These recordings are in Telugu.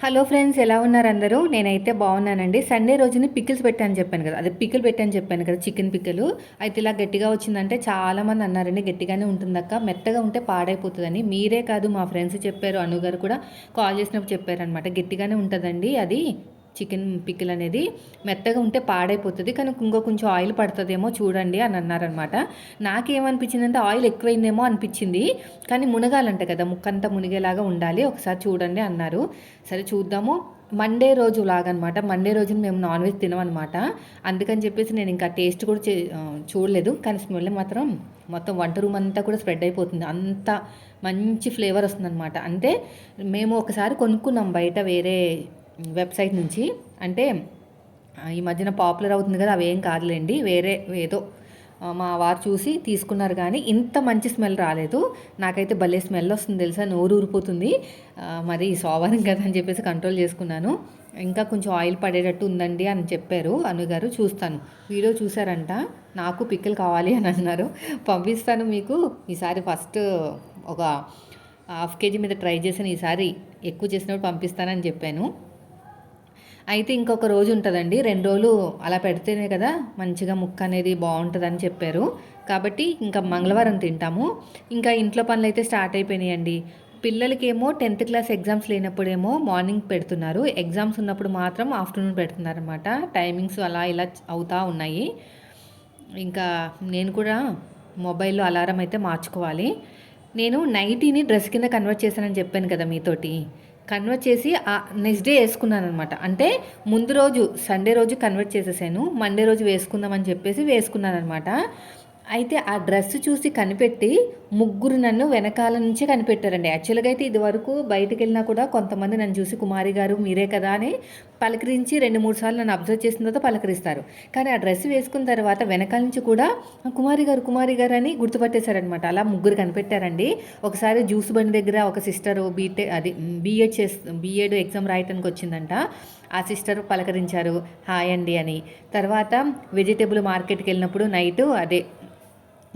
హలో ఫ్రెండ్స్ ఎలా ఉన్నారు అందరూ? నేనైతే బాగున్నానండి. సండే రోజుని పికిల్స్ పెట్టాను చెప్పాను కదా. అదే పికిల్ పెట్టాను చెప్పాను కదా చికెన్ పిక్కలు అయితే ఇలా గట్టిగా వచ్చిందంటే చాలామంది అన్నారండి గట్టిగానే ఉంటుందక్క మెత్తగా ఉంటే పాడైపోతుందని. మీరే కాదు మా ఫ్రెండ్స్ చెప్పారు అనుగారు కూడా కాల్ చేసినప్పుడు చెప్పారనమాట గట్టిగానే ఉంటుందండి అది. చికెన్ పికిల్ అనేది మెత్తగా ఉంటే పాడైపోతుంది. కానీ ఇంకో కొంచెం ఆయిల్ పడుతుందేమో చూడండి అని అన్నారనమాట. నాకేమనిపించిందంటే ఆయిల్ ఎక్కువైందేమో అనిపించింది. కానీ మునగాలంట కదా ముక్కంతా మునిగేలాగా ఉండాలి. ఒకసారి చూడండి అన్నారు. సరే చూద్దాము. మండే రోజు లాగనమాట. మండే రోజున మేము నాన్ వెజ్ తినమనమాట. అందుకని చెప్పేసి నేను ఇంకా టేస్ట్ కూడా చే చూడలేదు. కానీ స్మెల్ మాత్రం మొత్తం వంట రూమ్ అంతా కూడా స్ప్రెడ్ అయిపోతుంది. అంత మంచి ఫ్లేవర్ వస్తుందన్నమాట అంటే మేము ఒకసారి కొనుక్కున్నాం బయట వేరే వెబ్సైట్ నుంచి. అంటే ఈ మధ్యన పాపులర్ అవుతుంది కదా అవేం కాదులేండి. వేరే ఏదో మా వారు చూసి తీసుకున్నారు కానీ ఇంత మంచి స్మెల్ రాలేదు. నాకైతే భలే స్మెల్ వస్తుంది తెలుసా నోరు ఊరిపోతుంది. మరి సోమవారం కదా అని చెప్పేసి కంట్రోల్ చేసుకున్నాను. ఇంకా కొంచెం ఆయిల్ పడేటట్టు ఉందండి అని చెప్పారు అనుగారు చూస్తాను. వీడియో చూసారంట నాకు పిక్కలు కావాలి అని అన్నారు. పంపిస్తాను మీకు. ఈసారి ఫస్ట్ ఒక హాఫ్ కేజీ మీద ట్రై చేసిన ఈసారి ఎక్కువ చేసినప్పుడు పంపిస్తానని చెప్పాను. అయితే ఇంకొక రోజు ఉంటుందండి. రెండు రోజులు అలా పెడితేనే కదా మంచిగా ముక్క అనేది బాగుంటుందని చెప్పారు. కాబట్టి ఇంకా మంగళవారం తింటాము. ఇంకా ఇంట్లో పనులు అయితే స్టార్ట్ అయిపోయినాయండి. పిల్లలకేమో టెన్త్ క్లాస్ ఎగ్జామ్స్ లేనప్పుడేమో మార్నింగ్ పెడుతున్నారు. ఎగ్జామ్స్ ఉన్నప్పుడు మాత్రం ఆఫ్టర్నూన్ పెడుతున్నారు అనమాట టైమింగ్స్ అలా ఇలా అవుతూ ఉన్నాయి. ఇంకా నేను కూడా మొబైల్లో అలారం అయితే మార్చుకోవాలి. నేను నైటీని డ్రెస్ కింద కన్వర్ట్ చేశానని చెప్పాను కదా మీతోటి. కన్వర్ట్ చేసి నెక్స్ట్ డే వేసుకున్నాను అనమాట అంటే ముందు రోజు సండే రోజు కన్వర్ట్ చేసేసాను. మండే రోజు వేసుకుందామని చెప్పేసి వేసుకున్నాను అనమాట అయితే ఆ డ్రెస్ చూసి కనిపెట్టి ముగ్గురు నన్ను వెనకాల నుంచే కనిపెట్టారండి. యాక్చువల్గా అయితే ఇది వరకు బయటకు వెళ్ళినా కూడా కొంతమంది నన్ను చూసి కుమారి గారు మీరే కదా అని పలకరించి రెండు మూడు సార్లు నన్ను అబ్జర్వ్ చేసిన తర్వాత పలకరిస్తారు. కానీ ఆ డ్రెస్ వేసుకున్న తర్వాత వెనకాల నుంచి కూడా కుమారి గారు కుమారి గారు అని గుర్తుపట్టేశారనమాట అలా ముగ్గురు కనిపెట్టారండి. ఒకసారి జ్యూస్ బండి దగ్గర ఒక సిస్టర్ బీటెక్ అది బీఎడ్ చేస్ బీఎడ్ ఎగ్జామ్ రాయటానికి వచ్చిందంట. ఆ సిస్టర్ పలకరించారు హాయ్ అండి అని. తర్వాత వెజిటేబుల్ మార్కెట్కి వెళ్ళినప్పుడు నైట్ అదే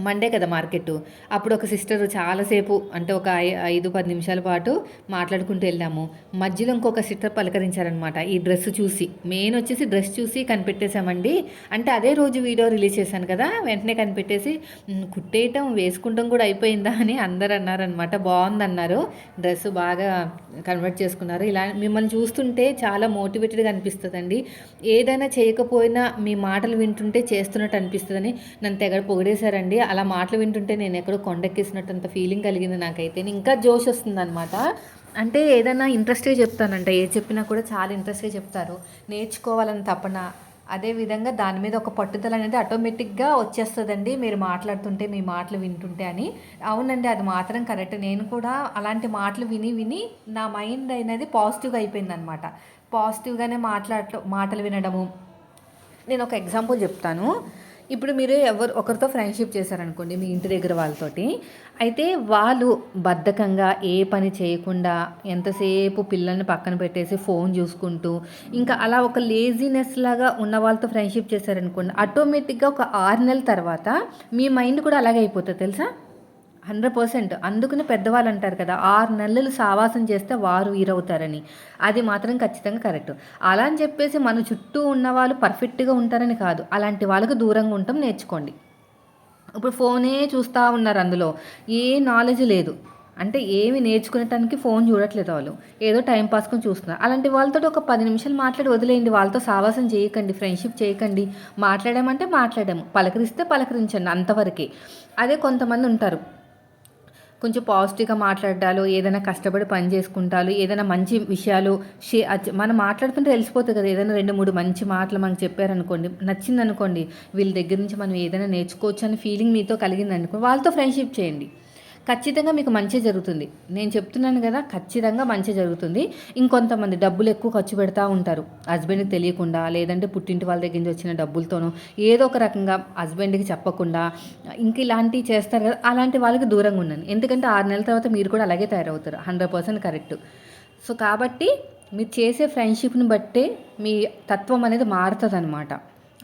మండే కదా మార్కెట్. అప్పుడు ఒక సిస్టర్ చాలాసేపు అంటే ఒక ఐదు పది నిమిషాల పాటు మాట్లాడుకుంటూ వెళ్ళాము. మధ్యలో ఇంకొక సిస్టర్ పలకరించారనమాట ఈ డ్రెస్ చూసి మెయిన్ వచ్చేసి డ్రెస్ చూసి కనిపెట్టేశామండి. అంటే అదే రోజు వీడియో రిలీజ్ చేశాను కదా వెంటనే కనిపెట్టేసి కుట్టేయటం వేసుకుంటాం కూడా అయిపోయిందా? అని అందరు అన్నారనమాట బాగుందన్నారు డ్రెస్ బాగా కన్వర్ట్ చేసుకున్నారు. ఇలా మిమ్మల్ని చూస్తుంటే చాలా మోటివేటెడ్గా అనిపిస్తుందండి. ఏదైనా చేయకపోయినా మీ మాటలు వింటుంటే చేస్తున్నట్టు అనిపిస్తుందని నన్ను తెగడ పొగిడేశారండి. అలా మాటలు వింటుంటే నేను ఎక్కడో కొండెక్కేసినట్టంత ఫీలింగ్ కలిగింది నాకైతే. ఇంకా జోష్ వస్తుంది అనమాట అంటే ఏదైనా ఇంట్రెస్ట్గా చెప్తానంట ఏ చెప్పినా కూడా చాలా ఇంట్రెస్ట్గా చెప్తారు. నేర్చుకోవాలని తపన. అదేవిధంగా దాని మీద ఒక పట్టుదల అనేది ఆటోమేటిక్గా వచ్చేస్తుందండి. మీరు మాట్లాడుతుంటే మీ మాటలు వింటుంటే అని. అవునండి అది మాత్రం కరెక్ట్ నేను కూడా అలాంటి మాటలు విని విని నా మైండ్ అనేది పాజిటివ్గా అయిపోయింది అనమాట పాజిటివ్గానే మాట్లాడటం మాటలు వినడము. నేను ఒక ఎగ్జాంపుల్ చెప్తాను. ఇప్పుడు మీరు ఎవరు ఒకరితో ఫ్రెండ్షిప్ చేశారనుకోండి మీ ఇంటి దగ్గర వాళ్ళతోటి అయితే వాళ్ళు బద్ధకంగా ఏ పని చేయకుండా ఎంతసేపు పిల్లల్ని పక్కన పెట్టేసి ఫోన్ చూసుకుంటూ ఇంకా అలా ఒక లేజినెస్ లాగా ఉన్న వాళ్ళతో ఫ్రెండ్షిప్ చేశారనుకోండి ఆటోమేటిక్గా ఒక ఆరు నెలల తర్వాత మీ మైండ్ కూడా అలాగే అయిపోతుంది తెలుసా? హండ్రెడ్ పర్సెంట్ అందుకని పెద్దవాళ్ళు అంటారు కదా ఆరు నెలలు సావాసం చేస్తే వారు వీరవుతారని. అది మాత్రం ఖచ్చితంగా కరెక్ట్. అలా అని చెప్పేసి మన చుట్టూ ఉన్న వాళ్ళు పర్ఫెక్ట్గా ఉంటారని కాదు. అలాంటి వాళ్ళకు దూరంగా ఉండటం నేర్చుకోండి. ఇప్పుడు ఫోనే చూస్తూ ఉన్నారు అందులో. ఏ నాలెడ్జ్ లేదు. అంటే ఏమి నేర్చుకునేటానికి ఫోన్ చూడట్లేదు వాళ్ళు. ఏదో టైం పాస్కొని చూస్తున్నారు. అలాంటి వాళ్ళతో ఒక పది నిమిషాలు మాట్లాడి వదిలేయండి. వాళ్ళతో సావాసం చేయకండి ఫ్రెండ్షిప్ చేయకండి. మాట్లాడామంటే మాట్లాడాము. పలకరిస్తే పలకరించండి అంతవరకే. అదే కొంతమంది ఉంటారు. కొంచెం పాజిటివ్గా మాట్లాడాలో ఏదైనా కష్టపడి పని చేసుకుంటాలో ఏదైనా మంచి విషయాలు షే మనం మాట్లాడుతుంటే తెలిసిపోతుంది కదా ఏదైనా రెండు మూడు మంచి మాటలు మనకు చెప్పారనుకోండి నచ్చింది అనుకోండి వీళ్ళ దగ్గర నుంచి మనం ఏదైనా నేర్చుకోవచ్చు అని ఫీలింగ్ మీతో కలిగిందనుకోండి వాళ్ళతో ఫ్రెండ్షిప్ చేయండి. ఖచ్చితంగా మీకు మంచి జరుగుతుంది. నేను చెప్తున్నాను కదా ఖచ్చితంగా మంచి జరుగుతుంది. ఇంకొంతమంది డబ్బులు ఎక్కువ ఖర్చు పెడతా ఉంటారు. హస్బెండ్కి తెలియకుండా లేదంటే పుట్టింటి వాళ్ళ దగ్గర నుంచి వచ్చిన డబ్బులతోనో ఏదో ఒక రకంగా హస్బెండ్కి చెప్పకుండా ఇంక ఇలాంటివి చేస్తారు కదా అలాంటి వాళ్ళకి దూరంగా ఉన్నాను ఎందుకంటే ఆరు నెలల తర్వాత మీరు కూడా అలాగే తయారవుతారు. Hundred percent correct. సో కాబట్టి మీరు చేసే ఫ్రెండ్షిప్ని బట్టే మీ తత్వం అనేది మారుతుంది అనమాట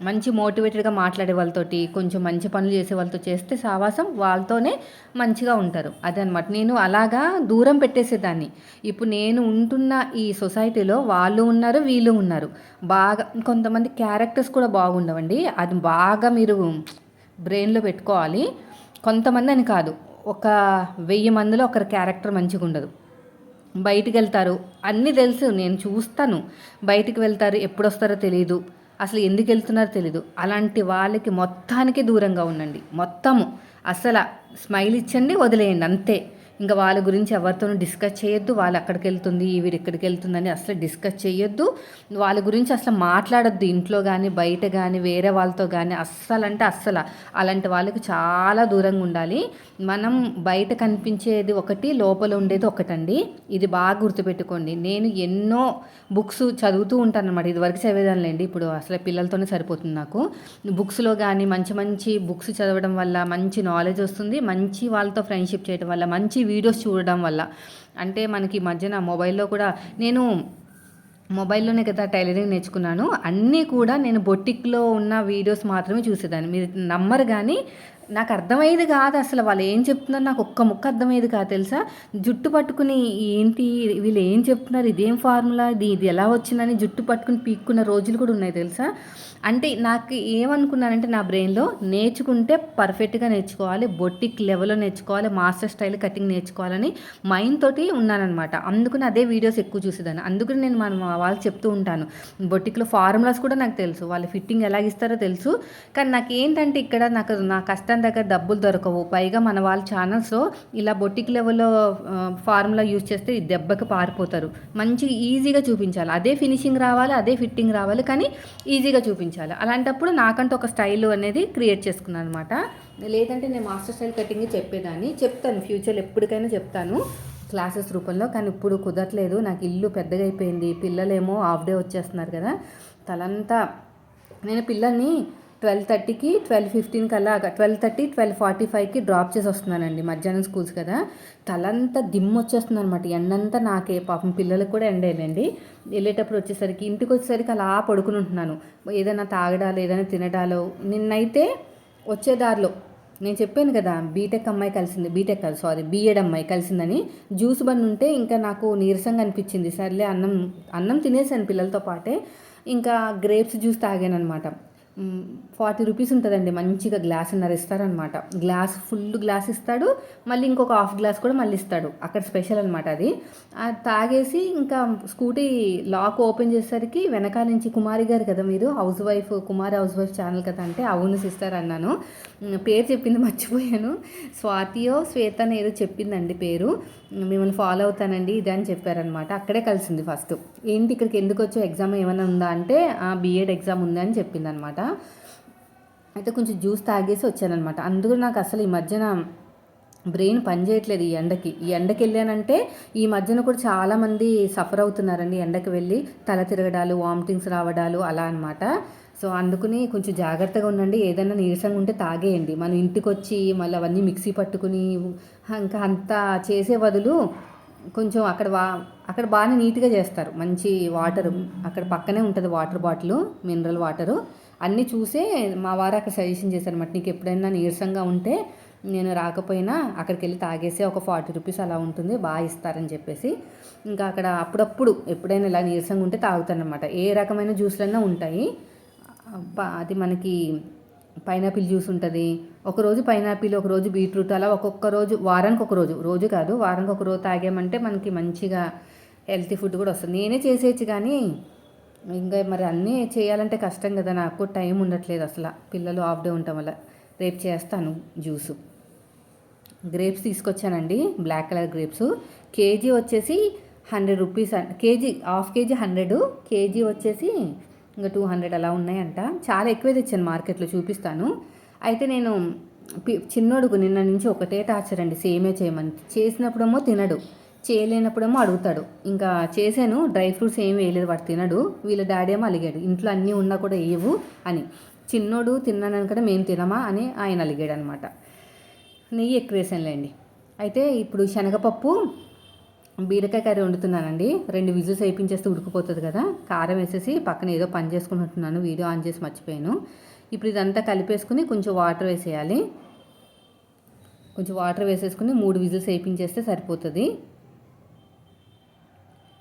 మంచి మోటివేటెడ్గా మాట్లాడే వాళ్ళతోటి కొంచెం మంచి పనులు చేసే వాళ్ళతో చేస్తే సావాసం వాళ్ళతోనే మంచిగా ఉంటారు. అదనమాట నేను అలాగా దూరం పెట్టేసేదాన్ని. ఇప్పుడు నేను ఉంటున్న ఈ సొసైటీలో వాళ్ళు ఉన్నారు వీళ్ళు ఉన్నారు. బాగా కొంతమంది క్యారెక్టర్స్ కూడా బాగుండవండి. అది బాగా మీరు బ్రెయిన్లో పెట్టుకోవాలి. కొంతమంది అని కాదు. ఒక వెయ్యి మందిలో ఒకరి క్యారెక్టర్ మంచిగా ఉండదు. బయటికి వెళ్తారు. అన్నీ తెలుసు. నేను చూస్తాను. బయటికి వెళ్తారు. ఎప్పుడు వస్తారో తెలియదు అసలు ఎందుకు వెళ్తున్నారో తెలీదు. అలాంటి వాళ్ళకి మొత్తానికి దూరంగా ఉండండి. మొత్తము. అసలు స్మైల్ ఇచ్చండి వదిలేయండి. అంతే. ఇంకా వాళ్ళ గురించి ఎవరితోనూ డిస్కస్ చేయొద్దు. వాళ్ళు అక్కడికి వెళ్తుంది వీడు ఇక్కడికి వెళ్తుందని అసలు డిస్కస్ చేయొద్దు. వాళ్ళ గురించి అసలు మాట్లాడొద్దు. ఇంట్లో కానీ బయట కానీ వేరే వాళ్ళతో కానీ అస్సలు అంటే అస్సలు. అలాంటి వాళ్ళకి చాలా దూరంగా ఉండాలి. మనం బయట కనిపించేది ఒకటి లోపల ఉండేది ఒకటండి. ఇది బాగా గుర్తుపెట్టుకోండి. నేను ఎన్నో బుక్స్ చదువుతూ ఉంటాను అనమాట ఇదివరకు చదివేదానులేండి. ఇప్పుడు అసలు పిల్లలతోనే సరిపోతుంది నాకు. బుక్స్లో కానీ మంచి మంచి బుక్స్ చదవడం వల్ల మంచి నాలెడ్జ్ వస్తుంది. మంచి వాళ్ళతో ఫ్రెండ్షిప్ చేయడం వల్ల మంచి వీడియోస్ చూడడం వల్ల. అంటే మనకి మధ్యన మొబైల్లో కూడా నేను మొబైల్లోనే కదా టైలరింగ్ నేర్చుకున్నాను. అన్నీ కూడా నేను బొట్టిక్లో ఉన్న వీడియోస్ మాత్రమే చూసేదాన్ని. మీరు నమ్మరు కానీ నాకు అర్థమయ్యేది కాదు అసలు వాళ్ళు ఏం చెప్తున్నారు నాకు ఒక్క ముక్క అర్థమయ్యేది కాదు తెలుసా? జుట్టు పట్టుకుని ఏంటి వీళ్ళు ఏం చెప్తున్నారు ఇదేం ఫార్ములా ఇది ఇది ఎలా వచ్చిందని జుట్టు పట్టుకుని పీక్కున్న రోజులు కూడా ఉన్నాయి తెలుసా? అంటే నాకు ఏమనుకున్నానంటే నా బ్రెయిన్లో నేర్చుకుంటే పర్ఫెక్ట్గా నేర్చుకోవాలి బొట్టిక్ లెవెల్లో నేర్చుకోవాలి మాస్టర్ స్టైల్ కటింగ్ నేర్చుకోవాలని మైండ్ తోటి ఉన్నానమాట అందుకని అదే వీడియోస్ ఎక్కువ చూసేదాన్ని. అందుకని నేను మనం వాళ్ళకి చెప్తూ ఉంటాను. బొట్టిక్లో ఫార్ములాస్ కూడా నాకు తెలుసు వాళ్ళు ఫిట్టింగ్ ఎలా ఇస్తారో తెలుసు. కానీ నాకు ఏంటంటే ఇక్కడ నాకు నా కష్టం దగ్గర డబ్బులు దొరకవు. పైగా మన వాళ్ళ ఛానల్స్లో ఇలా బొట్టిక్ లెవెల్లో ఫార్ములా యూజ్ చేస్తే ఈ దెబ్బకి పారిపోతారు. మంచి ఈజీగా చూపించాలి. అదే ఫినిషింగ్ రావాలి అదే ఫిట్టింగ్ రావాలి కానీ ఈజీగా చూపించాలి. అలాంటప్పుడు నాకంటూ ఒక స్టైల్ అనేది క్రియేట్ చేసుకున్నాను అనమాట లేదంటే నేను మాస్టర్ స్టైల్ కటింగ్ చెప్పేదాన్ని. చెప్తాను. ఫ్యూచర్లో ఎప్పటికైనా చెప్తాను క్లాసెస్ రూపంలో. కానీ ఇప్పుడు కుదరట్లేదు. నాకు ఇల్లు పెద్దగా అయిపోయింది. పిల్లలేమో హాఫ్ డే వచ్చేస్తున్నారు కదా. తలంతా నేను పిల్లల్ని ట్వెల్వ్ థర్టీకి ట్వెల్వ్ ఫిఫ్టీన్ కల్లా ట్వెల్వ్ థర్టీ ట్వెల్వ్ ఫార్టీ ఫైవ్కి డ్రాప్ చేసి వస్తున్నానండి మధ్యాహ్నం స్కూల్స్ కదా. తలంతా దిమ్మ వచ్చేస్తుంది అనమాట ఎండంతా నాకే పాపం పిల్లలకు కూడా ఎండేనండి వెళ్ళేటప్పుడు వచ్చేసరికి ఇంటికి వచ్చేసరికి అలా పడుకుని ఉంటున్నాను. ఏదైనా తాగడాలు ఏదైనా తినడాలు. నిన్నైతే వచ్చే దారిలో నేను చెప్పాను కదా బీటెక్ అమ్మాయి కలిసింది బీటెక్ కాదు సారీ బీఎడ్ అమ్మాయి కలిసిందని. జ్యూస్ బండ్ ఉంటే ఇంకా నాకు నీరసంగా అనిపించింది. సర్లే అన్నం అన్నం తినేసాను పిల్లలతో పాటే. ఇంకా గ్రేప్స్ జ్యూస్ తాగాను అనమాట ఫార్టీ రూపీస్ ఉంటుందండి. మంచిగా గ్లాస్ అన్నారు ఇస్తారనమాట గ్లాస్ ఫుల్ గ్లాస్ ఇస్తాడు. మళ్ళీ ఇంకొక హాఫ్ గ్లాస్ కూడా మళ్ళీ ఇస్తాడు. అక్కడ స్పెషల్ అనమాట అది. తాగేసి ఇంకా స్కూటీ లాక్ ఓపెన్ చేసేసరికి వెనకాల నుంచి కుమారి గారు కదా మీరు? Housewife Kumari housewife channel కదా అంటే అవును సిస్టర్ అన్నాను. పేరు చెప్పింది మర్చిపోయాను. స్వాతియో శ్వేత అని ఏదో చెప్పిందండి పేరు. మిమ్మల్ని ఫాలో అవుతానండి. ఇది అని చెప్పారనమాట అక్కడే కలిసింది ఫస్ట్. ఏంటి ఇక్కడికి ఎందుకు వచ్చో ఎగ్జామ్ ఏమైనా ఉందా అంటే బీఎడ్ ఎగ్జామ్ ఉంది అని చెప్పింది అనమాట అయితే కొంచెం జ్యూస్ తాగేసి వచ్చానమాట అందుకు నాకు అసలు ఈ మధ్యన బ్రెయిన్ పనిచేయట్లేదు ఈ ఎండకి. ఈ ఎండకి వెళ్ళానంటే ఈ మధ్యన కూడా చాలామంది సఫర్ అవుతున్నారండి ఎండకి వెళ్ళి తల తిరగడాలు వామిటింగ్స్ రావడాలు అలా అనమాట సో అందుకుని కొంచెం జాగ్రత్తగా ఉండండి. ఏదైనా నీరసంగా ఉంటే తాగేయండి. మనం ఇంటికి వచ్చి మళ్ళీ అవన్నీ మిక్సీ పట్టుకుని ఇంకా అంతా చేసే బదులు కొంచెం అక్కడ వా అక్కడ బాగానే నీట్గా చేస్తారు. మంచి వాటర్ అక్కడ పక్కనే ఉంటుంది వాటర్ బాటిల్ మినరల్ వాటరు. అన్నీ చూసే మా వారు అక్కడ సజెషన్ చేశారనమాట నీకు ఎప్పుడైనా నీరసంగా ఉంటే నేను రాకపోయినా అక్కడికి వెళ్ళి తాగేసి ఒక ఫార్టీ రూపీస్ అలా ఉంటుంది బాగా ఇస్తారని చెప్పేసి. ఇంకా అక్కడ అప్పుడప్పుడు ఎప్పుడైనా ఇలా నీరసంగా ఉంటే తాగుతానమాట ఏ రకమైన జ్యూస్లైనా ఉంటాయి. అది మనకి పైనాపిల్ జ్యూస్ ఉంటుంది. ఒకరోజు పైనాపిల్ ఒకరోజు బీట్రూట్ అలా ఒక్కొక్క రోజు వారానికి ఒక రోజు రోజు కాదు వారానికి ఒక రోజు తాగామంటే మనకి మంచిగా హెల్తీ ఫుడ్ కూడా వస్తుంది. నేనే చేసేయచ్చు కానీ ఇంకా మరి అన్నీ చేయాలంటే కష్టం కదా నాకు టైం ఉండట్లేదు అసలు. పిల్లలు హాఫ్ డే ఉండటం వల్ల. రేపు చేస్తాను జ్యూసు. గ్రేప్స్ తీసుకొచ్చానండి బ్లాక్ కలర్ గ్రేప్స్. కేజీ వచ్చేసి hundred rupees KG half KG hundred KG వచ్చేసి ఇంకా టూ హండ్రెడ్ అలా ఉన్నాయంట. చాలా ఎక్కువే తెచ్చాను మార్కెట్లో చూపిస్తాను. అయితే నేను చిన్నోడుకు నిన్న నుంచి ఒకటే టార్చర్ అండి సేమే చేయమని. చేసినప్పుడేమో తినడు. చేయలేనప్పుడేమో అడుగుతాడు. ఇంకా చేశాను డ్రై ఫ్రూట్స్ ఏం వేయలేదు వాడు తినడు. వీళ్ళ డాడీ ఏమో అలిగాడు. ఇంట్లో అన్నీ ఉన్నా కూడా వేయవు అని. చిన్నోడు తిన్నాను కదా మేము తినమా అని ఆయన అలిగాడు అనమాట నెయ్యి ఎక్కువ వేసానులేండి. అయితే ఇప్పుడు శనగపప్పు బీరకాయ కర్రీ వండుతున్నానండి. రెండు విజిల్స్ వేయించేస్తే ఉడికిపోతుంది కదా. కారం వేసేసి పక్కన ఏదో పని చేసుకుంటున్నాను. వీడియో ఆన్ చేసి మర్చిపోయాను. ఇప్పుడు ఇదంతా కలిపేసుకుని కొంచెం వాటర్ వేసేయాలి. కొంచెం వాటర్ వేసేసుకుని మూడు విజిల్స్ వేయించేస్తే సరిపోతుంది.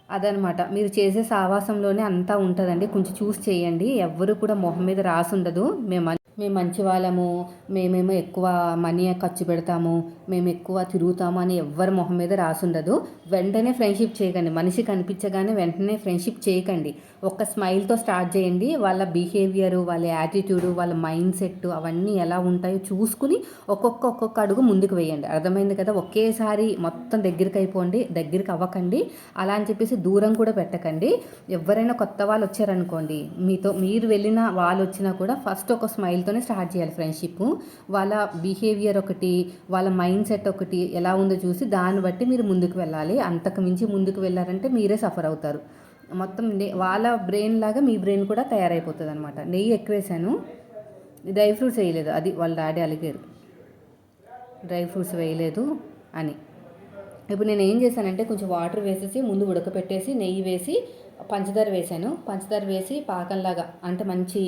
అదనమాట. మీరు చేసే సావాసంలోనే అంతా ఉంటుందండి. కొంచెం చూసి చేయండి. ఎవ్వరు కూడా మొహం మీద రాసి ఉండదు మేము మేము మంచి వాళ్ళము మేమేమో ఎక్కువ మనీ ఖర్చు పెడతాము మేము ఎక్కువ తిరుగుతాము అని ఎవ్వరి మొహం మీద రాసుండదు వెంటనే ఫ్రెండ్షిప్ చేయకండి. మనిషి కనిపించగానే వెంటనే ఫ్రెండ్షిప్ చేయకండి. ఒక్క స్మైల్తో స్టార్ట్ చేయండి. వాళ్ళ బిహేవియర్ వాళ్ళ యాటిట్యూడ్ వాళ్ళ మైండ్ సెట్ అవన్నీ ఎలా ఉంటాయో చూసుకుని ఒక్కొక్క ఒక్కొక్క అడుగు ముందుకు వేయండి. అర్థమైంది కదా? ఒకేసారి మొత్తం దగ్గరికి అయిపోండి దగ్గరికి అవ్వకండి. అలా అని చెప్పేసి దూరం కూడా పెట్టకండి. ఎవరైనా కొత్త వాళ్ళు వచ్చారనుకోండి మీతో మీరు వెళ్ళిన వాళ్ళు వచ్చినా కూడా ఫస్ట్ ఒక స్మైల్ వాళ్ళతోనే స్టార్ట్ చేయాలి ఫ్రెండ్షిప్. వాళ్ళ బిహేవియర్ ఒకటి వాళ్ళ మైండ్ సెట్ ఒకటి ఎలా ఉందో చూసి దాన్ని బట్టి మీరు ముందుకు వెళ్ళాలి. అంతకు మించి ముందుకు వెళ్ళారంటే మీరే సఫర్ అవుతారు. మొత్తం వాళ్ళ బ్రెయిన్ లాగా మీ బ్రెయిన్ కూడా తయారైపోతుంది అనమాట నెయ్యి ఎక్కువ వేసాను డ్రై ఫ్రూట్స్ వేయలేదు. అది వాళ్ళ డాడీ అలిగారు. డ్రై ఫ్రూట్స్ వేయలేదు అని. ఇప్పుడు నేను ఏం చేశానంటే కొంచెం వాటర్ వేసేసి ముందు ఉడకపెట్టేసి నెయ్యి వేసి పంచదార వేసాను. పంచదార వేసి పాకంలాగా అంటే మంచి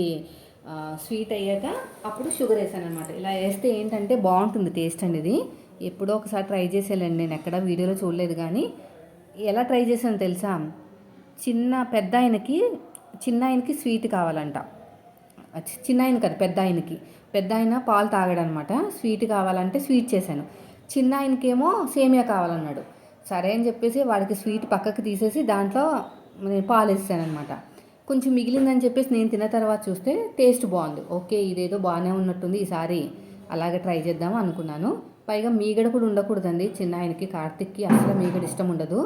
స్వీట్ అయ్యాక అప్పుడు షుగర్ వేసాను అనమాట ఇలా వేస్తే ఏంటంటే బాగుంటుంది టేస్ట్ అనేది. ఎప్పుడో ఒకసారి ట్రై చేసేయాలండి. నేను ఎక్కడ వీడియోలో చూడలేదు కానీ. ఎలా ట్రై చేశాను తెలుసా? చిన్న పెద్ద ఆయనకి చిన్న ఆయనకి స్వీట్ కావాలంట. చిన్న ఆయన కదా పెద్ద ఆయనకి. పెద్ద ఆయన పాలు తాగాడనమాట స్వీట్ కావాలంటే స్వీట్ చేశాను. చిన్న ఆయనకేమో సేమియా కావాలన్నాడు. సరే అని చెప్పేసి వాడికి స్వీట్ పక్కకి తీసేసి దాంట్లో నేను పాలు వేసాను అనమాట కొంచెం మిగిలిందని చెప్పేసి నేను తిన్న తర్వాత చూస్తే టేస్ట్ బాగుంది. ఓకే ఇదేదో బాగానే ఉన్నట్టుంది ఈసారి. అలాగే ట్రై చేద్దాం అనుకున్నాను. పైగా మీగడ కూడా ఉండకూడదండి. చిన్న ఆయనకి కార్తిక్కి అసలు మీగడ ఇష్టం ఉండదు.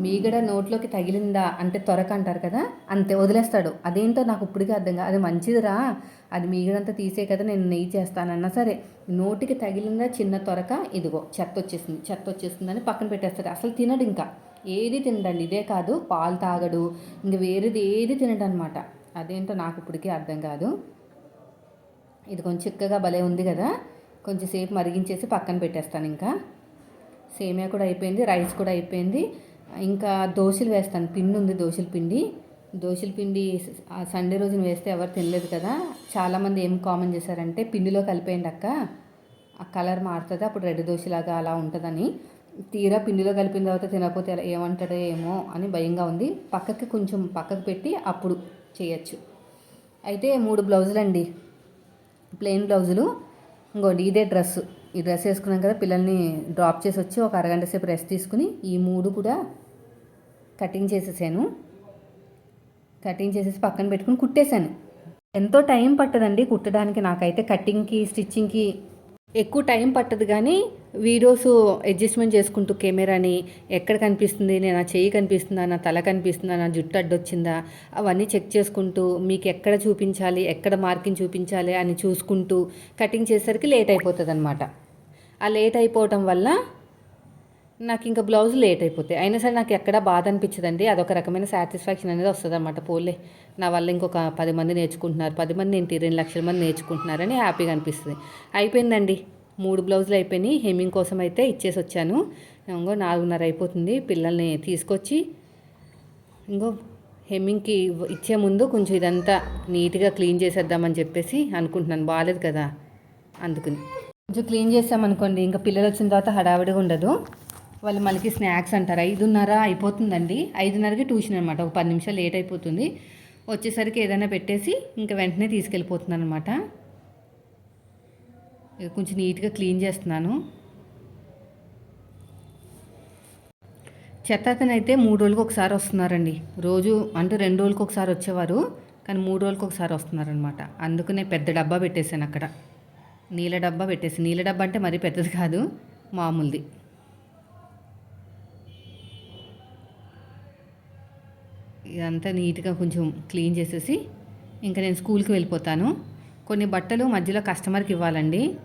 మీగడ నోట్లోకి తగిలిందా అంటే త్వరక అంటారు కదా అంతే వదిలేస్తాడు. అదేంటో నాకు ఇప్పటికే అర్థం కాదు. అది మంచిదిరా. అది మీగడంతా తీసే కదా నేను నెయ్యి చేస్తానన్నా సరే. నోటికి తగిలిందా చిన్న త్వరక ఇదిగో చెత్త వచ్చేసింది. చెత్త వచ్చేసిందని పక్కన పెట్టేస్తాడు. అసలు తినడు ఇంకా. ఏది తినడండి ఇదే కాదు పాలు తాగడు ఇంక వేరేది ఏది తినడనమాట. అదేంటో నాకు ఇప్పటికీ అర్థం కాదు. ఇది కొంచెం చిక్కగా భలే ఉంది కదా కొంచెం సేపు మరిగించేసి పక్కన పెట్టేస్తాను ఇంకా. సేమియా కూడా అయిపోయింది రైస్ కూడా అయిపోయింది. ఇంకా దోశలు వేస్తాను పిండి ఉంది దోశల పిండి. దోశల పిండి సండే రోజున వేస్తే ఎవరు తినలేదు కదా చాలామంది ఏం కామన్ చేశారంటే పిండిలో కలిపేయండి అక్క. ఆ కలర్ మారుతుంది అప్పుడు రెడ్ దోశలాగా అలా ఉంటుందని. తీరా పిండిలో కలిపిన తర్వాత తినకపోతే ఏమంటాడో ఏమో అని భయంగా ఉంది. పక్కకి కొంచెం పక్కకు పెట్టి అప్పుడు చేయొచ్చు. అయితే మూడు బ్లౌజులు అండి ప్లెయిన్ బ్లౌజులు ఇంకోటి ఇదే డ్రెస్. ఈ డ్రెస్ వేసుకున్నాం కదా పిల్లల్ని డ్రాప్ చేసి వచ్చి ఒక అరగంట సేపు రెస్ట్ తీసుకుని ఈ మూడు కూడా కటింగ్ చేసేసాను. కటింగ్ చేసేసి పక్కన పెట్టుకుని కుట్టేశాను. ఎంతో టైం పట్టదండి కుట్టడానికి. నాకైతే కటింగ్కి స్టిచ్చింగ్కి ఎక్కువ టైం పట్టదు కానీ వీడియోస్ అడ్జస్ట్మెంట్ చేసుకుంటూ కెమెరాని ఎక్కడ కనిపిస్తుంది నా చెయ్యి కనిపిస్తుందా నా తల కనిపిస్తుందా నా జుట్టు అడ్డొచ్చిందా అవన్నీ చెక్ చేసుకుంటూ మీకు ఎక్కడ చూపించాలి ఎక్కడ మార్కింగ్ చూపించాలి అని చూసుకుంటూ కటింగ్ చేసేసరికి లేట్ అయిపోతుంది అనమాట ఆ లేట్ అయిపోవటం వల్ల నాకు ఇంకా బ్లౌజ్ లేట్ అయిపోతాయి అయినా సరే నాకు ఎక్కడ బాధ అనిపించదండి అదొక రకమైన సాటిస్ఫాక్షన్ అనేది వస్తుంది అనమాట పోలే నా వల్ల ఇంకొక పది మంది నేర్చుకుంటున్నారు. పది మంది ఏంటి? రెండు లక్షల మంది నేర్చుకుంటున్నారని హ్యాపీగా అనిపిస్తుంది. అయిపోయిందండి. మూడు బ్లౌజులు అయిపోయినాయి. హెమ్మింగ్ కోసం అయితే ఇచ్చేసి వచ్చాను ఇంకో నాలుగున్నర అయిపోతుంది. పిల్లల్ని తీసుకొచ్చి ఇంకో హెమ్మింగ్కి ఇచ్చే ముందు కొంచెం ఇదంతా నీట్గా క్లీన్ చేసేద్దామని చెప్పేసి అనుకుంటున్నాను. బాగాలేదు కదా అందుకని. కొంచెం క్లీన్ చేసామనుకోండి ఇంకా పిల్లలు వచ్చిన తర్వాత హడావిడిగా ఉండదు. వాళ్ళు మనకి స్నాక్స్ అంటారు. ఐదున్నర అయిపోతుందండి. ఐదున్నరకి ట్యూషన్ అనమాట ఒక పది నిమిషాలు లేట్ అయిపోతుంది. వచ్చేసరికి ఏదైనా పెట్టేసి ఇంకా వెంటనే తీసుకెళ్ళిపోతున్నాను అనమాట కొంచెం నీట్గా క్లీన్ చేస్తున్నాను. చెత్త అయితే మూడు రోజులకు ఒకసారి వస్తున్నారండి. రోజు అంటే రెండు రోజులకు ఒకసారి వచ్చేవారు. కానీ మూడు రోజులకు ఒకసారి వస్తున్నారనమాట అందుకనే పెద్ద డబ్బా పెట్టేశాను అక్కడ. నీళ్ళ డబ్బా పెట్టేసి నీళ్ళ డబ్బా అంటే మరీ పెద్దది కాదు. మామూలుది. ఇదంతా నీట్గా కొంచెం క్లీన్ చేసేసి ఇంకా నేను స్కూల్కి వెళ్ళిపోతాను. కొన్ని బట్టలు మధ్యలో కస్టమర్కి ఇవ్వాలండి.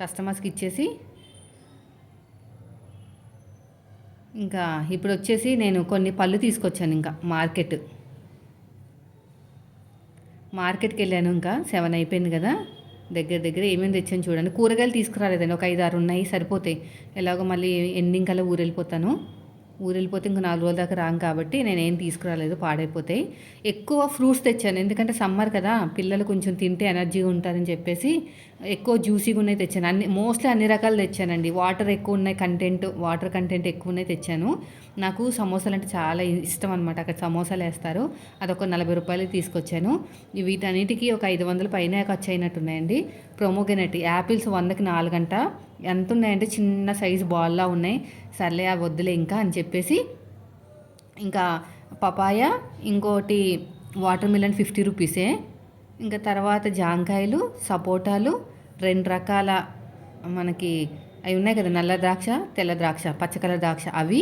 కస్టమర్స్కి ఇచ్చేసి ఇంకా ఇప్పుడు వచ్చేసి నేను కొన్ని పళ్ళు తీసుకొచ్చాను ఇంకా మార్కెట్. మార్కెట్కి వెళ్ళాను ఇంకా సెవెన్ అయిపోయింది కదా. దగ్గర దగ్గర ఏమేమి తెచ్చాను చూడండి. కూరగాయలు తీసుకురాలేదండి. ఒక ఐదు ఆరు ఉన్నాయి సరిపోతాయి. ఎలాగో మళ్ళీ ఎండింగ్ కల్లా ఊరు వెళ్ళిపోతాను ఊరు వెళ్ళిపోతే ఇంకో నాలుగు రోజుల దాకా రాం కాబట్టి నేను ఏం తీసుకురాలేదు పాడైపోతాయి. ఎక్కువ ఫ్రూట్స్ తెచ్చాను. ఎందుకంటే సమ్మర్ కదా పిల్లలు కొంచెం తింటే ఎనర్జీగా ఉంటారని చెప్పేసి ఎక్కువ జ్యూసీగా ఉన్నాయి తెచ్చాను. అన్ని మోస్ట్లీ అన్ని రకాలు తెచ్చానండి. వాటర్ ఎక్కువ ఉన్నాయి కంటెంట్ వాటర్ కంటెంట్ ఎక్కువ ఉన్నాయి తెచ్చాను. నాకు సమోసాలు అంటే చాలా ఇష్టం అనమాట అక్కడ సమోసాలు వేస్తారు. అదొక నలభై రూపాయలు తీసుకొచ్చాను. వీటన్నిటికీ ఒక ఐదు వందల పైన ఖర్చు అయినట్టున్నాయండి. ప్రొమోగెనటి యాపిల్స్ వందకి నాలుగంట. ఎంత ఉన్నాయంటే చిన్న సైజు బాల్లా ఉన్నాయి. సర్లే అవి వద్దులే ఇంకా అని చెప్పేసి ఇంకా పపాయ ఇంకోటి వాటర్ మిలన్ ఫిఫ్టీ రూపీసే ఇంకా తర్వాత జాంకాయలు సపోటాలు రెండు రకాల మనకి అవి ఉన్నాయి కదా నల్ల ద్రాక్ష తెల్ల ద్రాక్ష పచ్చ కలర్ ద్రాక్ష అవి.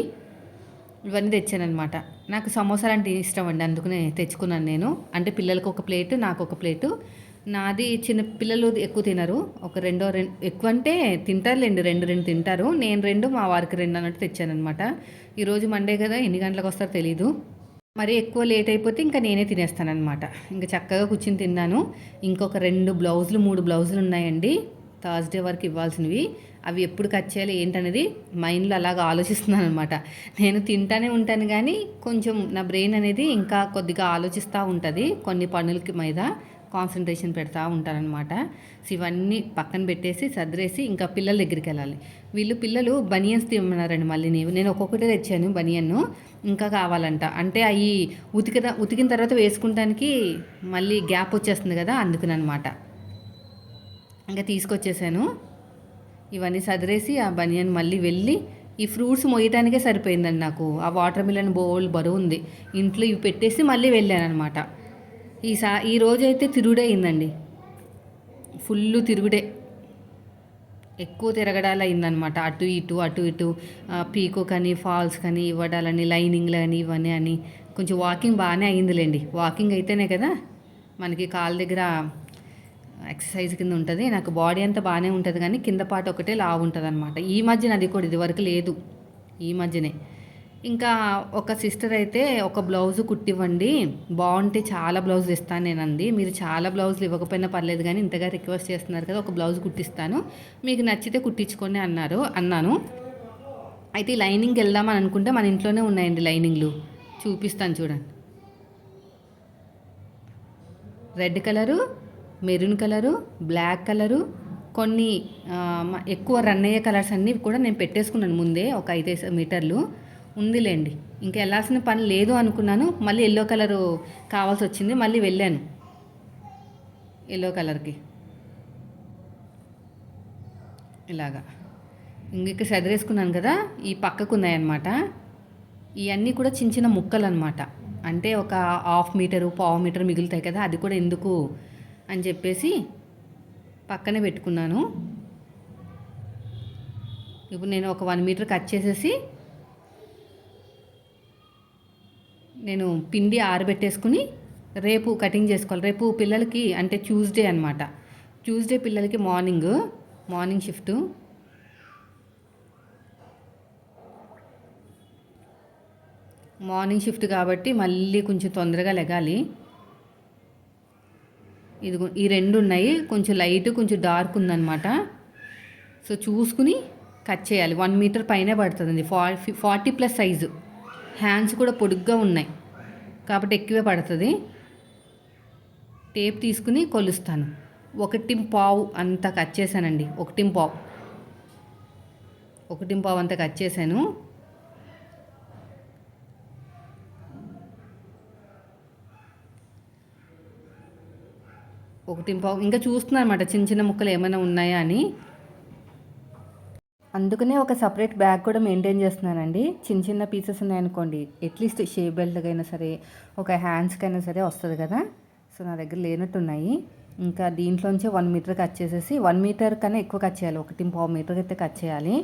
ఇవన్నీ తెచ్చానమాట నాకు సమోసాలు అంటే ఇష్టం అండి అందుకనే తెచ్చుకున్నాను నేను. అంటే పిల్లలకు ఒక ప్లేటు నాకు ఒక ప్లేటు. నాది చిన్న పిల్లలు ఎక్కువ తినరు. ఒక రెండో రెండు ఎక్కువ అంటే తింటారులేండి రెండు రెండు తింటారు. నేను రెండు మా వారికి రెండు అన్నట్టు తెచ్చానమాట ఈరోజు మండే కదా ఎన్ని గంటలకు వస్తారో తెలీదు. మరి ఎక్కువ లేట్ అయిపోతే ఇంకా నేనే తినేస్తానమాట ఇంకా చక్కగా కూర్చుని తిన్నాను. ఇంకొక రెండు బ్లౌజులు మూడు బ్లౌజులు ఉన్నాయండి. థర్స్డే వరకు ఇవ్వాల్సినవి. అవి ఎప్పుడు కట్ చేయాలి ఏంటనేది మైండ్లో అలాగ ఆలోచిస్తున్నాను అనమాట నేను తింటానే ఉంటాను కానీ కొంచెం నా బ్రెయిన్ అనేది ఇంకా కొద్దిగా ఆలోచిస్తూ ఉంటుంది కొన్ని పనులకి మీద. కాన్సన్ట్రేషన్ పెడతా ఉంటారనమాట సో ఇవన్నీ పక్కన పెట్టేసి సర్దిరేసి ఇంకా పిల్లల దగ్గరికి వెళ్ళాలి. వీళ్ళు పిల్లలు బనియన్స్ తిమ్మన్నారండి మళ్ళీ నేను. నేను ఒక్కొక్కటే తెచ్చాను బనియన్ను. ఇంకా కావాలంట. అంటే అవి ఉతికిన ఉతికిన తర్వాత వేసుకుంటానికి మళ్ళీ గ్యాప్ వచ్చేస్తుంది కదా అందుకునమాట ఇంకా తీసుకొచ్చేసాను. ఇవన్నీ సదిరేసి ఆ బనియన్ మళ్ళీ వెళ్ళి ఈ ఫ్రూట్స్ మొయ్యడానికే సరిపోయిందండి నాకు. ఆ వాటర్ మిలన్ బౌల్ బరువు ఉంది. ఇంట్లో ఇవి పెట్టేసి మళ్ళీ వెళ్ళాను అనమాట ఈ సా ఈ రోజైతే తిరుగుడే అయిందండి. ఫుల్ తిరుగుడే. ఎక్కువ తిరగడాలు అయిందనమాట అటు ఇటు అటు ఇటు పీకో కానీ ఫాల్స్ కానీ ఇవ్వడాలని లైనింగ్లు అని ఇవన్నీ అని. కొంచెం వాకింగ్ బాగానే అయిందిలేండి. వాకింగ్ అయితేనే కదా మనకి కాళ్ళ దగ్గర ఎక్సర్సైజ్ కింద ఉంటుంది. నాకు బాడీ అంతా బాగానే ఉంటుంది కానీ కింద పాట ఒకటే లావు ఉంటుంది అనమాట ఈ మధ్యన అది కూడా ఇది వరకు లేదు. ఈ మధ్యనే. ఇంకా ఒక సిస్టర్ అయితే ఒక బ్లౌజ్ కుట్టివ్వండి. బాగుంటే చాలా బ్లౌజ్ ఇస్తాను నేను అంది మీరు చాలా బ్లౌజులు ఇవ్వకపోయినా పర్లేదు కానీ ఇంతగా రిక్వెస్ట్ చేస్తున్నారు కదా ఒక బ్లౌజ్ కుట్టిస్తాను. మీకు నచ్చితే కుట్టించుకొని అన్నారు అన్నాను. అయితే లైనింగ్ వెళ్దామని అనుకుంటే మన ఇంట్లోనే ఉన్నాయండి లైనింగ్లు. చూపిస్తాను చూడండి. Red colour maroon colour black colour. కొన్ని ఎక్కువ రన్ అయ్యే కలర్స్ అన్నీ కూడా నేను పెట్టేసుకున్నాను ముందే ఒక ఐదు మీటర్లు. ఉందిలేండి. ఇంకా వెళ్ళాల్సిన పని లేదు అనుకున్నాను. మళ్ళీ ఎల్లో కలరు కావాల్సి వచ్చింది. మళ్ళీ వెళ్ళాను. ఎల్లో కలర్కి ఇలాగా. ఇంక చదివేసుకున్నాను కదా ఈ పక్కకు ఉన్నాయన్నమాట ఇవన్నీ కూడా చిన్న చిన్న ముక్కలు అనమాట అంటే ఒక హాఫ్ మీటరు పావు మీటర్ మిగులుతాయి కదా అది కూడా ఎందుకు అని చెప్పేసి పక్కనే పెట్టుకున్నాను. ఇప్పుడు నేను ఒక వన్ మీటర్ కట్ చేసేసి నేను పిండి ఆరబెట్టేసుకుని రేపు కటింగ్ చేసుకోవాలి. రేపు పిల్లలకి అంటే ట్యూస్డే అనమాట ట్యూస్డే పిల్లలకి morning morning shift. Morning shift కాబట్టి మళ్ళీ కొంచెం తొందరగా లెగాలి. ఇది ఈ రెండు ఉన్నాయి. కొంచెం లైట్ కొంచెం డార్క్ ఉందన్నమాట. సో చూసుకుని కట్ చేయాలి. వన్ మీటర్ పైనే పడుతుంది forty forty plus size. Hands కూడా పొడుగ్గా ఉన్నాయి. కాబట్టి ఎక్కువే పడుతుంది. టేప్ తీసుకుని కొలుస్తాను. ఒకటి పావు అంత కట్ చేశానండి. ఒకటి పావు. ఒకటి పావు అంత కట్ చేశాను. ఒకటి పావు. ఇంకా చూస్తున్నాను అనమాట చిన్న చిన్న ముక్కలు ఏమైనా ఉన్నాయా అని. అందుకనే ఒక సపరేట్ బ్యాగ్ కూడా మెయింటైన్ చేస్తున్నానండి. చిన్న చిన్న పీసెస్ ఉన్నాయనుకోండి అట్లీస్ట్ షే బెల్ట్కైనా సరే ఒక హ్యాండ్స్కైనా సరే వస్తుంది కదా. సో నా దగ్గర లేనట్టున్నాయి. ఇంకా దీంట్లోంచి వన్ మీటర్ కట్ చేసేసి వన్ మీటర్ కన్నా ఎక్కువ కట్ చేయాలి. ఒకటి పావు మీటర్ అయితే కట్ చేయాలి.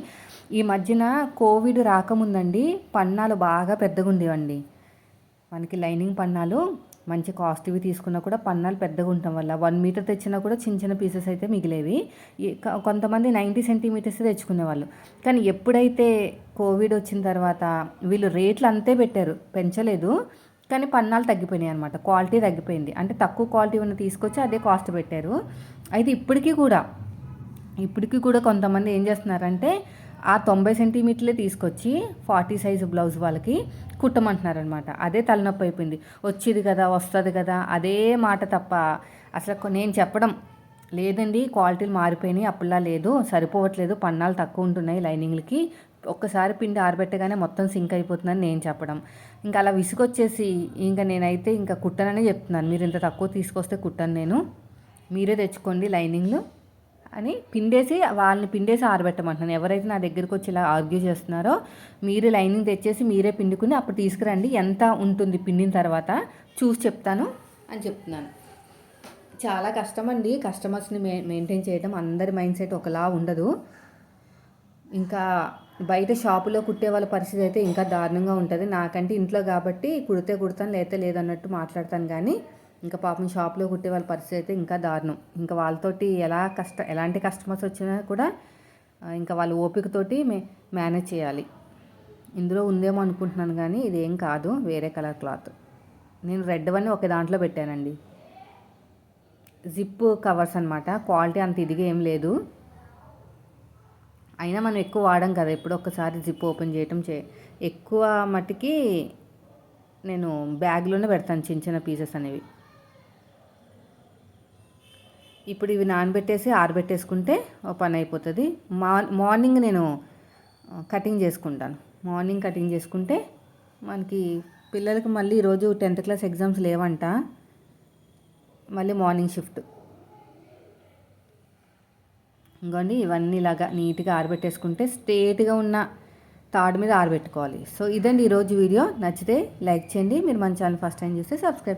ఈ మధ్యన కోవిడ్ రాకముందండి పన్నాలు బాగా పెద్దగా ఉండేవండి మనకి లైనింగ్ పన్నాలు మంచి కాస్ట్వి తీసుకున్నా కూడా పన్నాలు పెద్దగా ఉండటం వల్ల వన్ మీటర్ తెచ్చినా కూడా చిన్న చిన్న పీసెస్ అయితే మిగిలేవి. కొంతమంది నైంటీ సెంటీమీటర్స్ తెచ్చుకునేవాళ్ళు కానీ ఎప్పుడైతే కోవిడ్ వచ్చిన తర్వాత వీళ్ళు రేట్లు అంతే పెట్టారు పెంచలేదు. కానీ పన్నాలు తగ్గిపోయినాయి అనమాట క్వాలిటీ తగ్గిపోయింది. అంటే తక్కువ క్వాలిటీ ఉన్న తీసుకొచ్చి అదే కాస్ట్ పెట్టారు. అయితే ఇప్పటికీ కూడా ఇప్పటికీ కూడా కొంతమంది ఏం చేస్తున్నారంటే ఆ తొంభై సెంటీమీటర్లే తీసుకొచ్చి ఫార్టీ సైజు బ్లౌజ్ వాళ్ళకి కుట్టమంటున్నారనమాట. అదే తలనొప్పి అయిపోయింది. వచ్చేది కదా వస్తుంది కదా అదే మాట తప్ప అసలు నేను చెప్పడం లేదండి. క్వాలిటీలు మారిపోయినాయి. అప్పుడులా లేదు. సరిపోవట్లేదు. పన్నాలు తక్కువ ఉంటున్నాయి లైనింగ్లకి. ఒక్కసారి పిండి ఆరబెట్టగానే మొత్తం సింక్ అయిపోతుందని నేను చెప్పడం. ఇంకా అలా విసుగొచ్చేసి ఇంకా నేనైతే ఇంకా కుట్టననే చెప్తున్నాను. మీరు ఇంత తక్కువ తీసుకొస్తే కుట్టను నేను. మీరే తెచ్చుకోండి లైనింగ్లు. అని పిండేసి వాళ్ళని పిండేసి ఆరబెట్టమంటున్నాను. ఎవరైతే నా దగ్గరికి వచ్చి ఇలా ఆర్గ్యూ చేస్తున్నారో మీరు లైనింగ్ తెచ్చేసి మీరే పిండుకుని అప్పుడు తీసుకురండి. ఎంత ఉంటుంది పిండిన తర్వాత చూసి చెప్తాను అని చెప్తున్నాను. చాలా కష్టం అండి కస్టమర్స్ని మె మెయింటైన్ చేయడం అందరి మైండ్ సెట్ ఒకలా ఉండదు. ఇంకా బయట షాపులో కుట్టే వాళ్ళ పరిస్థితి అయితే ఇంకా దారుణంగా ఉంటుంది. నాకంటే ఇంట్లో కాబట్టి కుడితే కుడతాను లేతే లేదన్నట్టు మాట్లాడతాను కానీ ఇంకా పాపం షాప్లో కుట్టే వాళ్ళ పరిస్థితి అయితే ఇంకా దారుణం. ఇంకా వాళ్ళతోటి ఎలా కష్ట ఎలాంటి కస్టమర్స్ వచ్చినా కూడా ఇంకా వాళ్ళ ఓపికతోటి మే మేనేజ్ చేయాలి. ఇందులో ఉందేమో అనుకుంటున్నాను కానీ ఇదేం కాదు వేరే కలర్ క్లాత్. నేను రెడ్ వన్ ఒక దాంట్లో పెట్టానండి. జిప్ కవర్స్ అనమాట క్వాలిటీ అంత ఇదిగా ఏం లేదు. అయినా మనం ఎక్కువ వాడడం కదా ఎప్పుడు ఒక్కసారి జిప్ ఓపెన్ చేయటం చే ఎక్కువ మట్టికి నేను బ్యాగ్లోనే పెడతాను చిన్న చిన్న పీసెస్ అనేవి. ఇప్పుడు ఇవి నానబెట్టేసి ఆరబెట్టేసుకుంటే ఓ పని అయిపోతుంది. మార్నింగ్ నేను కటింగ్ చేసుకుంటాను. మార్నింగ్ కటింగ్ చేసుకుంటే మనకి పిల్లలకి మళ్ళీ ఈరోజు టెన్త్ క్లాస్ ఎగ్జామ్స్ లేవంట. మళ్ళీ మార్నింగ్ షిఫ్ట్. ఇంకోండి ఇవన్నీ ఇలాగా నీట్గా ఆరబెట్టేసుకుంటే స్ట్రేట్గా ఉన్న తాడు మీద ఆరబెట్టుకోవాలి. సో ఇదండి ఈరోజు వీడియో. నచ్చితే లైక్ చేయండి. మీరు మన ఛానల్ ఫస్ట్ టైం చూస్తే సబ్స్క్రైబ్ చేయండి.